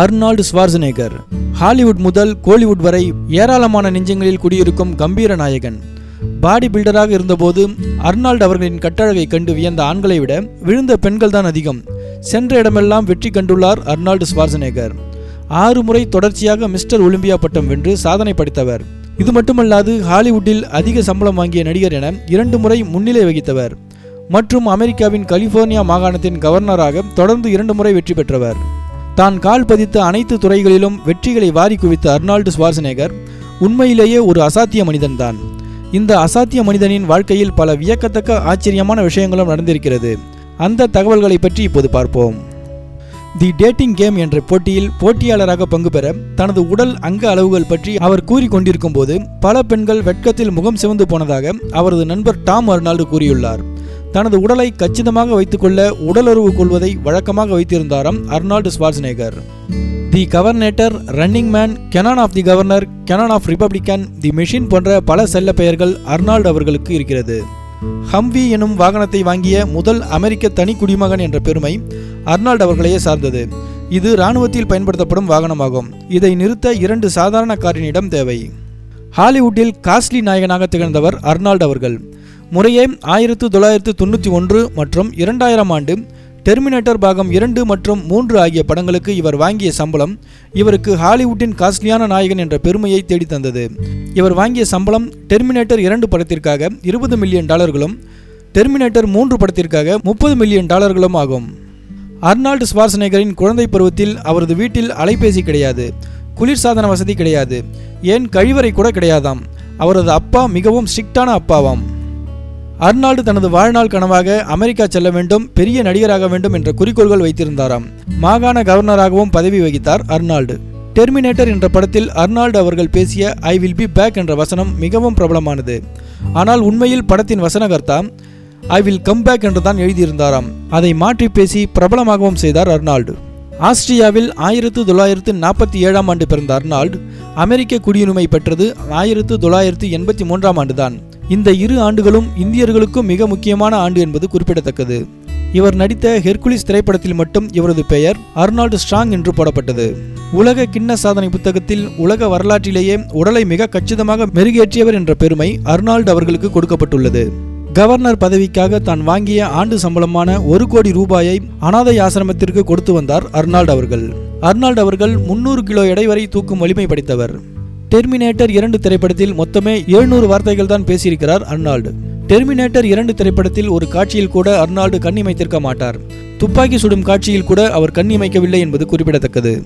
Arnold Schwarzenegger Hollywood முதல் கோலிவுட் வரை ஏராளமான நெஞ்சங்களில் குடியிருக்கும் கம்பீர நாயகன். பாடி பில்டராக இருந்தபோது அர்னால்டு அவர்களின் கட்டழகை கண்டு வியந்த ஆண்களை விட விழுந்த பெண்கள் தான் அதிகம். சென்ற இடமெல்லாம் வெற்றி கண்டுள்ளார் அர்னால்டு ஸ்வார்சனேகர் ஆறு முறை தொடர்ச்சியாக மிஸ்டர் ஒலிம்பியா பட்டம் வென்று சாதனை படைத்தவர். இது மட்டுமல்லாது ஹாலிவுட்டில் அதிக சம்பளம் வாங்கிய நடிகர் என இரண்டு முறை முன்னிலை வகித்தவர். மற்றும் அமெரிக்காவின் கலிபோர்னியா மாகாணத்தின் கவர்னராக தொடர்ந்து இரண்டு முறை வெற்றி பெற்றவர். தான் கால் பதித்த அனைத்து துறைகளிலும் வெற்றிகளை வாரி குவித்த அர்னால்டு ஸ்வார்சனேகர் உண்மையிலேயே ஒரு அசாத்திய மனிதன்தான் இந்த அசாத்திய மனிதனின் வாழ்க்கையில் பல வியக்கத்தக்க ஆச்சரியமான விஷயங்களும் நடந்திருக்கிறது. அந்த தகவல்களை பற்றி இப்போது பார்ப்போம். தி டேட்டிங் கேம் என்ற போட்டியில் போட்டியாளராக பங்கு பெற தனது உடல் அங்க அளவுகள் பற்றி அவர் கூறிக்கொண்டிருக்கும் போது பல பெண்கள் வெட்கத்தில் முகம் சிவந்து போனதாக அவரது நண்பர் டாம் அர்னால்டு கூறியுள்ளார். தனது உடலை கச்சிதமாக வைத்துக்கொள்ள உடலுறவு கொள்வதை வழக்கமாக வைத்திருந்தாராம் Arnold Schwarzenegger. The governator running man Conan of the governor Conan of republican the machine போன்ற பல செல்ல பெயர்கள் அர்னால்டு அவர்களுக்கு இருக்கிறது. ஹம்வி எனும் வாகனத்தை வாங்கிய முதல் அமெரிக்க தனி குடிமகன் என்ற பெருமை அர்னால்டு அவர்களையே சார்ந்தது. இது இராணுவத்தில் பயன்படுத்தப்படும் வாகனமாகும். இதை நிறுத்த இரண்டு சாதாரண காரினிடம் தேவை. ஹாலிவுட்டில் காஸ்ட்லி நாயகனாக திகழ்ந்தவர் அர்னால்டு அவர்கள். முறையே ஆயிரத்து தொள்ளாயிரத்து தொண்ணூற்றி ஒன்று மற்றும் இரண்டாயிரம் ஆண்டு டெர்மினேட்டர் பாகம் இரண்டு மற்றும் மூன்று ஆகிய படங்களுக்கு இவர் வாங்கிய சம்பளம் இவருக்கு ஹாலிவுட்டின் காஸ்ட்லியான நாயகன் என்ற பெருமையை தேடித் தந்தது இவர் வாங்கிய சம்பளம் டெர்மினேட்டர் இரண்டு படத்திற்காக இருபது மில்லியன் டாலர்களும் டெர்மினேட்டர் மூன்று படத்திற்காக முப்பது மில்லியன் டாலர்களும் ஆகும். அர்னால்டு ஸ்வார்ஸ்நேகரின் குழந்தை பருவத்தில் அவரது வீட்டில் அலைபேசி கிடையாது குளிர்சாதன வசதி கிடையாது ஏன் கழிவறை கூட கிடையாதாம் அவரது அப்பா மிகவும் ஸ்ட்ரிக்டான அப்பாவாம். அர்னால்டு தனது வாழ்நாள் கனவாக அமெரிக்கா செல்ல வேண்டும் பெரிய நடிகராக வேண்டும் என்ற குறிக்கோள்கள் வைத்திருந்தாராம். மாகாண கவர்னராகவும் பதவி வகித்தார் அர்னால்டு. டெர்மினேட்டர் என்ற படத்தில் அர்னால்டு அவர்கள் பேசிய ஐ வில் பி பேக் என்ற வசனம் மிகவும் பிரபலமானது. ஆனால் உண்மையில் படத்தின் வசனகர்த்தா ஐ வில் கம் பேக் என்று தான் எழுதியிருந்தாராம். அதை மாற்றி பேசி பிரபலமாகவும் செய்தார் அர்னால்டு. ஆஸ்திரியாவில் ஆயிரத்து தொள்ளாயிரத்து நாற்பத்தி ஏழாம் ஆண்டு பிறந்த அர்னால்டு அமெரிக்க குடியுரிமை பெற்றது ஆயிரத்து தொள்ளாயிரத்து எண்பத்தி மூன்றாம் ஆண்டுதான். இந்த இரு ஆண்டுகளும் இந்தியர்களுக்கும் மிக முக்கியமான ஆண்டு என்பது குறிப்பிடத்தக்கது. இவர் நடித்த ஹெர்குலிஸ் திரைப்படத்தில் மட்டும் இவரது பெயர் அர்னால்டு ஸ்ட்ராங் என்று போடப்பட்டது. உலக கிண்ண சாதனை புத்தகத்தில் உலக வரலாற்றிலேயே உடலை மிக கச்சிதமாக மெருகேற்றியவர் என்ற பெருமை அர்னால்டு அவர்களுக்கு கொடுக்கப்பட்டுள்ளது. கவர்னர் பதவிக்காக தான் வாங்கிய ஆண்டு சம்பளமான ஒரு கோடி ரூபாயை அனாதை ஆசிரமத்திற்கு கொடுத்து வந்தார் அர்னால்டு அவர்கள். அர்னால்டு அவர்கள் முன்னூறு கிலோ எடை வரை தூக்கும் வலிமை படைத்தவர். டெர்மினேட்டர் இரண்டு திரைப்படத்தில் மொத்தமே எழுநூறு வார்த்தைகள் தான் பேசியிருக்கிறார் அர்னால்டு. டெர்மினேட்டர் இரண்டு திரைப்படத்தில் ஒரு காட்சியில் கூட அர்னால்டு கண்ணிமைத்திருக்க மாட்டார். துப்பாக்கி சுடும் காட்சியில் கூட அவர் கண்ணிமைக்கவில்லை என்பது குறிப்பிடத்தக்கது.